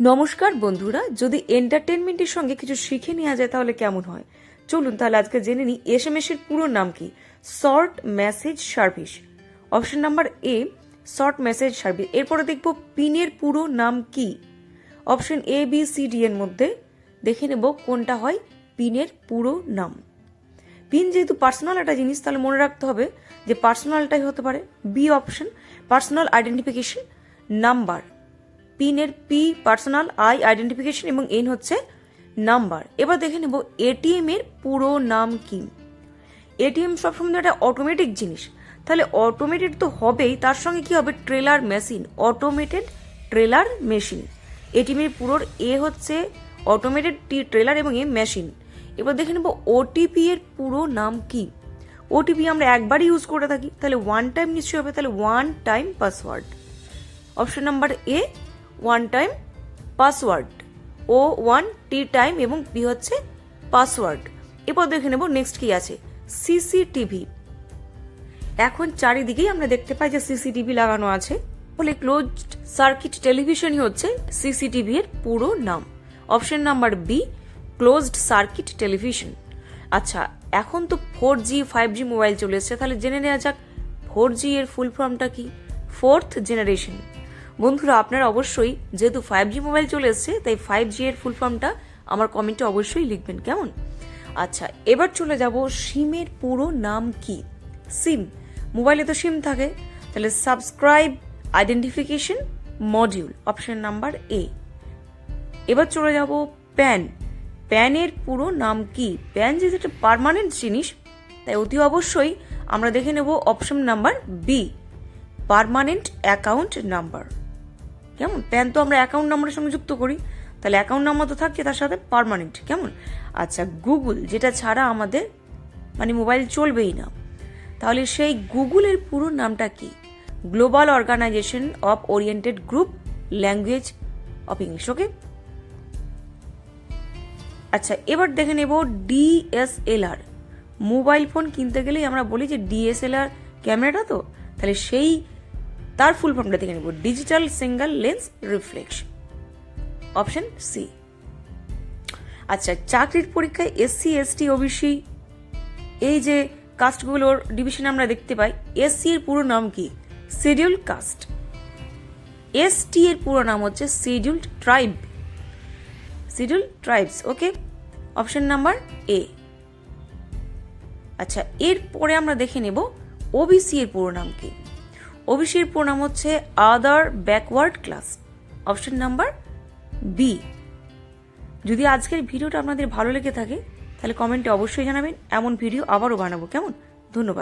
নমস্কার বন্ধুরা, যদি এন্টারটেনমেন্টের সঙ্গে কিছু শিখে নেওয়া যায় তাহলে কেমন হয়? চলুন তাহলে আজকে জেনে নিই এস এম এর পুরো নাম কি? Short message service option number A short message service এরপরে দেখব পিনের পুরো নাম কি? Option A B C D এর মধ্যে দেখে নেব কোনটা হয় পিনের পুরো নাম। পিন যেহেতু পার্সোনাল একটা জিনিস, তাহলে মনে রাখতে হবে যে পার্সোনালটাই হতে পারে। B option personal identification number পিনের পি পার্সোনাল আই আইডেন্টিফিকেশন এবং এন হচ্ছে নাম্বার এবার দেখে নেব এটিএম এর পুরো নাম কি। এটিএম সবসময় একটা অটোমেটিক জিনিস। তাহলে অটোমেটেড তো হবেই, তার সঙ্গে কি হবে? Trailer machine automated trailer machine ATM এর পুরোর এ হচ্ছে অটোমেটেড টি ট্রেলার এবং এ মেশিন এবার দেখে নেব ওটিপি এর পুরো নাম কি। ওটিপি আমরা একবারই ইউজ করে থাকি, তাহলে ওয়ান টাইম নিশ্চয়ই হবে, তাহলে one time password option number A one time password O one T time এবং বি হচ্ছে পাসওয়ার্ড এরপর দেখে নেব নেক্সট কি আছে সিসিটিভি এখন চারিদিকেই আমরা দেখতে পাই যে সিসিটিভি লাগানো আছে বলে ক্লোজড সার্কিট টেলিভিশনই হচ্ছে সিসিটিভি এর পুরো নাম। Option number B closed circuit television আচ্ছা এখন তো four G five G mobile চলে এসেছে, তাহলে জেনে নেওয়া যাক ফোর জি এর ফুল ফর্মটা কি? ফোর্থ জেনারেশন বন্ধুরা, আপনারা অবশ্যই যেহেতু ফাইভ জি মোবাইল চলে এসেছে, তাই ফাইভ জি এর ফুল ফর্মটা আমার কমেন্টে অবশ্যই লিখবেন, কেমন? আচ্ছা এবার চলে যাব সিমের পুরো নাম কি? সিম মোবাইলে তো সিম থাকে, তাহলে subscribe identification module option number A এবার চলে যাব প্যান প্যানের পুরো নাম কি? প্যান যেহেতু একটা পারমানেন্ট জিনিস, তাই অতি অবশ্যই আমরা দেখে নেব option number B permanent account number কেমন? প্যান তো আমরা অ্যাকাউন্ট নাম্বারের সঙ্গে যুক্ত করি। তাহলে অ্যাকাউন্ট নাম্বার তো থাকছে তার সাথে পারমানেন্ট কেমন? আচ্ছা গুগল যেটা ছাড়া আমাদের মানে মোবাইল চলবেই না। তাহলে সেই গুগলের পুরো নামটা কি? Global organization of oriented group language of English okay আচ্ছা এবার দেখে নেব ডিএসএলআর মোবাইল ফোন কিনতে গেলেই আমরা বলি যে ডিএসএলআর ক্যামেরাটা তো? তাহলে সেই তার ফুল ফর্মটা দেখে নেব। Digital single lens reflection option C আচ্ছা চাকরির পরীক্ষায় এসসি এসটি ওবিসি এই যে কাস্টগুলোর ডিভিশন আমরা দেখতে পাই এসসি এর পুরো নাম কি? শিডিউল কাস্ট এসটি এর পুরো নাম হচ্ছে scheduled tribe schedule tribes okay option number A আচ্ছা এরপরে আমরা দেখে নেব ওবিসি এর পুরো নাম কি? ওবিসি প্রণাম হচ্ছে other backward class. Option number B. যদি আজকের ভিডিওটা আপনাদের ভালো লেগে থাকে, তাহলে কমেন্টে অবশ্যই জানাবেন, এমন ভিডিও আবারও বানাবো। কেমন? ধন্যবাদ।